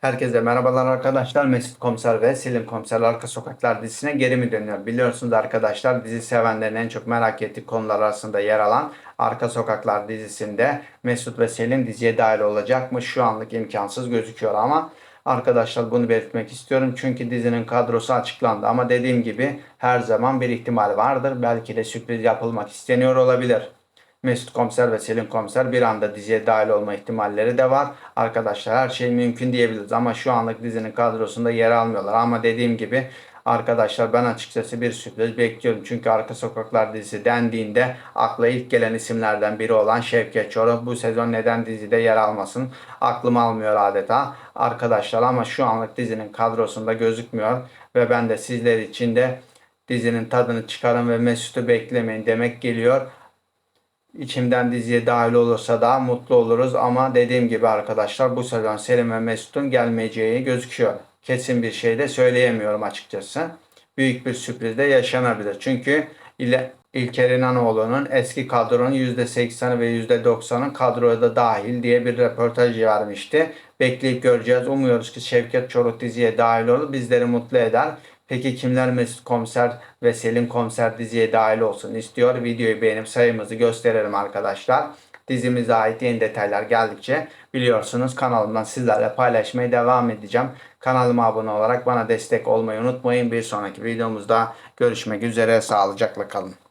Herkese merhabalar arkadaşlar. Mesut Komiser ve Selim Komiser Arka Sokaklar dizisine geri mi dönüyor? Biliyorsunuz arkadaşlar dizi sevenlerin en çok merak ettiği konular arasında yer alan Arka Sokaklar dizisinde Mesut ve Selim diziye dahil olacak mı? Şu anlık imkansız gözüküyor ama arkadaşlar bunu belirtmek istiyorum. Çünkü dizinin kadrosu açıklandı ama dediğim gibi her zaman bir ihtimal vardır. Belki de sürpriz yapılmak isteniyor olabilir. Mesut Komiser ve Selim Komiser bir anda diziye dahil olma ihtimalleri de var. Arkadaşlar her şey mümkün diyebiliriz ama şu anlık dizinin kadrosunda yer almıyorlar. Ama dediğim gibi arkadaşlar ben açıkçası bir sürpriz bekliyorum. Çünkü Arka Sokaklar dizisi dendiğinde akla ilk gelen isimlerden biri olan Şevket Çoruh bu sezon neden dizide yer almasın aklım almıyor adeta arkadaşlar ama şu anlık dizinin kadrosunda gözükmüyor ve ben de sizler için de dizinin tadını çıkarın ve Mesut'u beklemeyin demek geliyor içimden diziye dahil olursa da mutlu oluruz ama dediğim gibi arkadaşlar bu sezon Selim ve Mesut'un gelmeyeceği gözüküyor. Kesin bir şey de söyleyemiyorum açıkçası. Büyük bir sürpriz de yaşanabilir. Çünkü ile İlker İnanoğlu'nun eski kadronun %80'i ve %90'ı kadroya da dahil diye bir röportaj vermişti. Bekleyip göreceğiz. Umuyoruz ki Şevket Çoruk diziye dahil olur. Bizleri mutlu eder. Peki kimler Mesut Komiser ve Selim Komiser diziye dahil olsun istiyor? Videoyu beğenip sayımızı gösterelim arkadaşlar. Dizimize ait yeni detaylar geldikçe biliyorsunuz kanalımdan sizlerle paylaşmaya devam edeceğim. Kanalıma abone olarak bana destek olmayı unutmayın. Bir sonraki videomuzda görüşmek üzere. Sağlıcakla kalın.